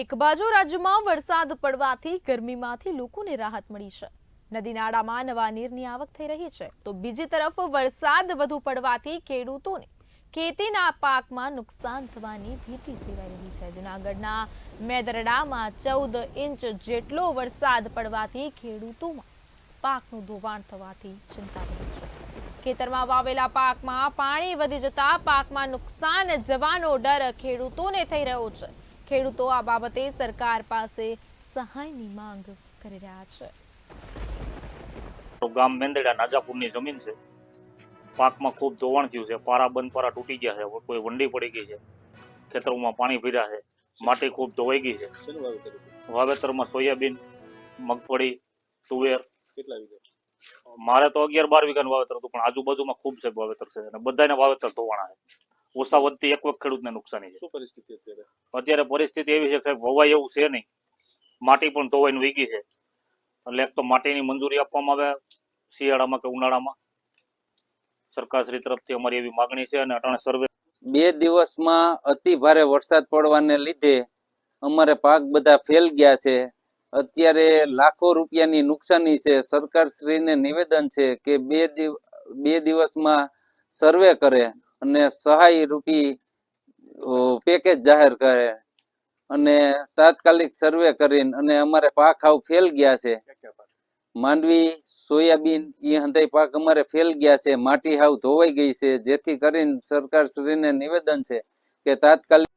એક બાજુ રાજ્યમાં વરસાદ પડવાથી ગરમીમાંથી લોકોને રાહત મળી છે. નદી નાળામાં નવા નીરની આવક થઈ રહી છે. તો બીજી તરફ વરસાદ વધુ પડવાથી ખેડૂતોને ખેતીના પાકમાં નુકસાન થવાની ભીતિ સેવાઈ રહી છે. જૂનાગઢના મેદરડામાં ચૌદ ઇંચ જેટલો વરસાદ પડવાથી ખેડૂતોમાં પાકનું ધોવાણ થવાથી ચિંતા રહી છે. ખેતરમાં વાવેલા પાકમાં પાણી વધી જતા પાકમાં નુકસાન જવાનો ડર ખેડૂતોને થઈ રહ્યો છે. ખેડૂતો આ બાબતે સરકાર પાસે સહાયની માંગ કરી રહ્યા છે. તો ગામ મેંદડા નાજાપુરની જમીન છે. પાકમાં ખૂબ ધોવાણ થયું છે. પારા બંધ પારા તૂટી ગયા છે. કોઈ વંડી પડી ગઈ છે. ખેતરોમાં પાણી ભીડા છે. માટી ખૂબ ધોવાઈ ગઈ છે? વાવેતરમાં સોયાબીન મગફળી તુવેર. કેટલા મારે તો અગિયાર બાર વીઘાનું વાવેતર હતું પણ આજુબાજુમાં ખૂબ છે વાવેતર છે. અને બધાને વાવેતર ધોવાણા છે. ઓછા વધતી એક વખત ખેડૂતને નુકસાની છે. શું પરિસ્થિતિ અત્યારે? અત્યારે પરિસ્થિતિ એવી છે કે સાહેબ વવાય એવું છે નહીં. માટી પણ ધોવાઈને વીગી છે. એટલે એક તો માટીની મંજૂરી આપવામાં આવે શિયાળામાં કે ઉનાળામાં. સરકારશ્રી તરફથી અમારી એવી માગણી છે અને અટાણે સર્વે બે દિવસમાં અતિ ભારે વરસાદ પડવાને લીધે અમારે પાક બધા ફેલ ગયા છે. અત્યારે લાખો રૂપિયાની નુકસાની છે. સરકારશ્રીને નિવેદન છે કે બે બે દિવસમાં સર્વે કરે. અને સહાય રૂપી પેકેજ જાહેર કરે. અને તાત્કાલિક સર્વે કરીને અને અમારે પાક આવ ફેલ ગયા છે? માંડવી, સોયાબીન એ હંતાઈ પાક અમારે ફેલ ગયા છે. માટી હાવ ધોવાઈ ગઈ છે. જેથી કરીને સરકારશ્રીને નિવેદન છે કે તાત્કાલિક